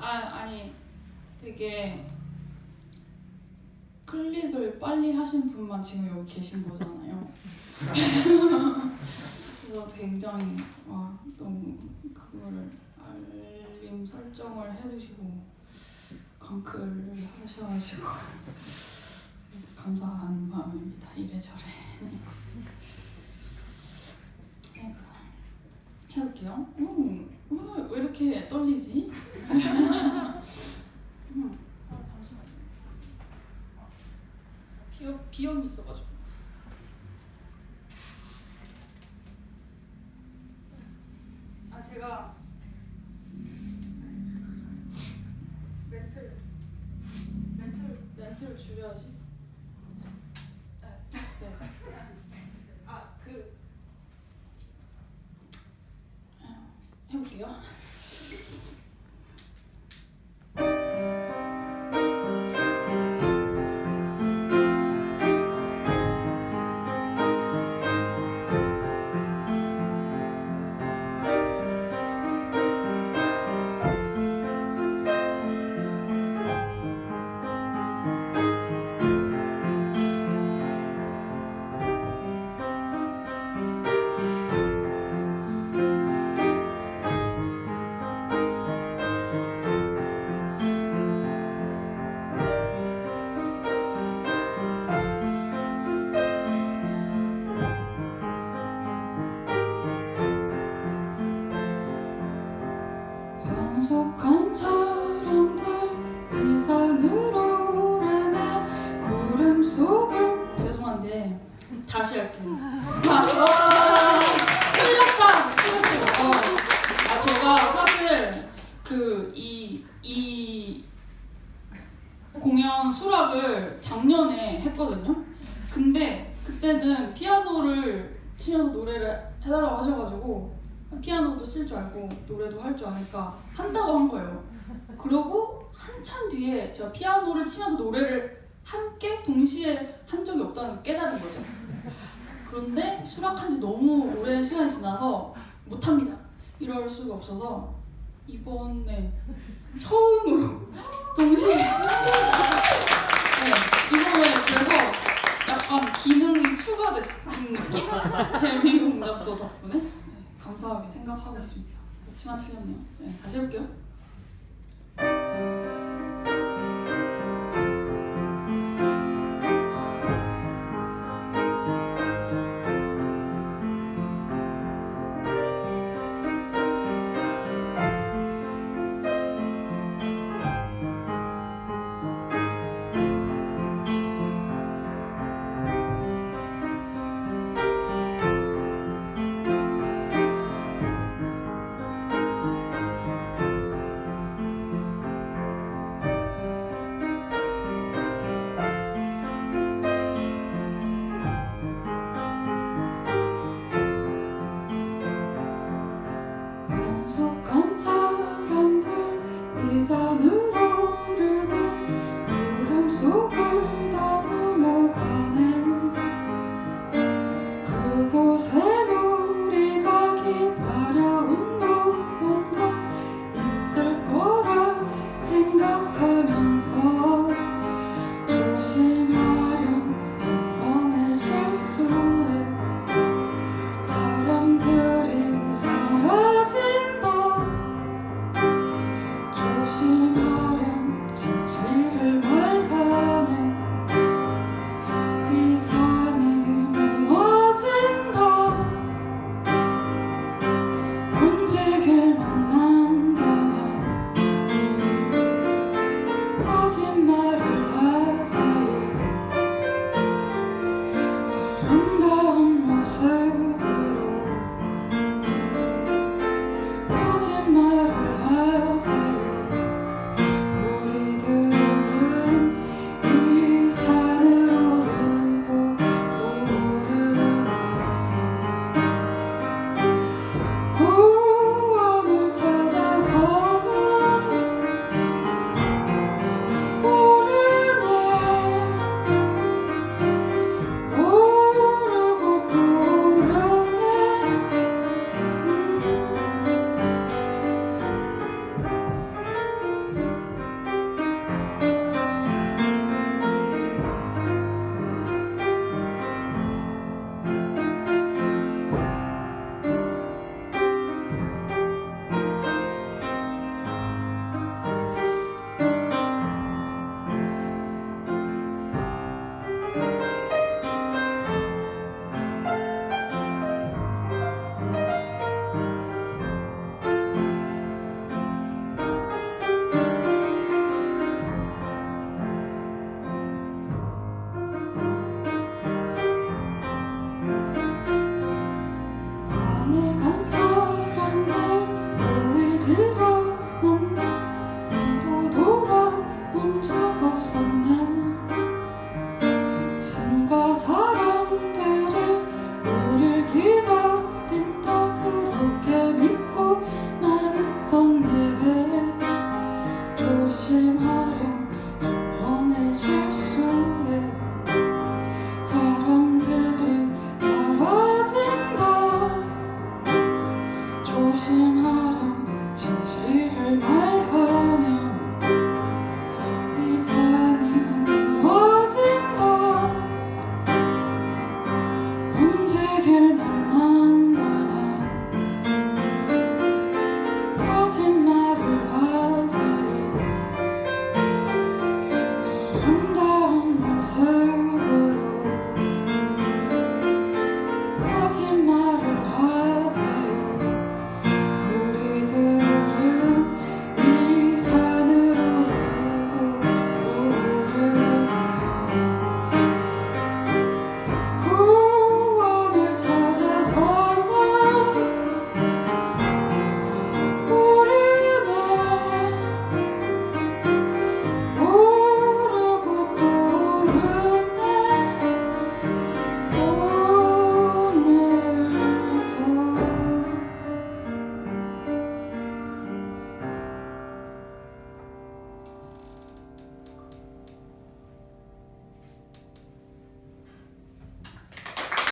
아 아니 되게 클릭을 빨리 하신 분만 지금 여기 계신 거잖아요. 그래서 굉장히 와 너무 그거를 알림 설정을 해두시고 강클을 하셔가지고 감사한 마음입니다. 이래저래. 네. 아이고. 해볼게요. 음, 음, 왜 이렇게 떨리지? 음, 아, 잠시만요. 비염, 비염이 있어가지고. 아, 제가 멘트를, 멘트를, 멘트를 줄여야지. 네. 네. 아, 그, 해볼게 다시 할게요. 아, 와, 틀렸다, 틀렸어. 어. 아 제가 사실 그 이 이 공연 수락을 작년에 했거든요. 근데 그때는 피아노를 치면서 노래를 해달라고 하셔가지고 피아노도 칠 줄 알고 노래도 할 줄 아니까 한다고 한 거예요. 그러고 한참 뒤에 제가 피아노를 치면서 노래를 함께 동시에 한 적이 없다는 걸 깨달은 거죠. 그런데 수락한 지 너무 오랜 시간이 지나서 못합니다. 이럴 수가 없어서 이번에 처음으로 동시에 네, 이번에 그래서 약간 기능이 추가됐는 느낌? 재미공작소 덕분에 감사하게 생각하고 있습니다. 그렇지만 틀렸네요. 네, 다시 해볼게요. and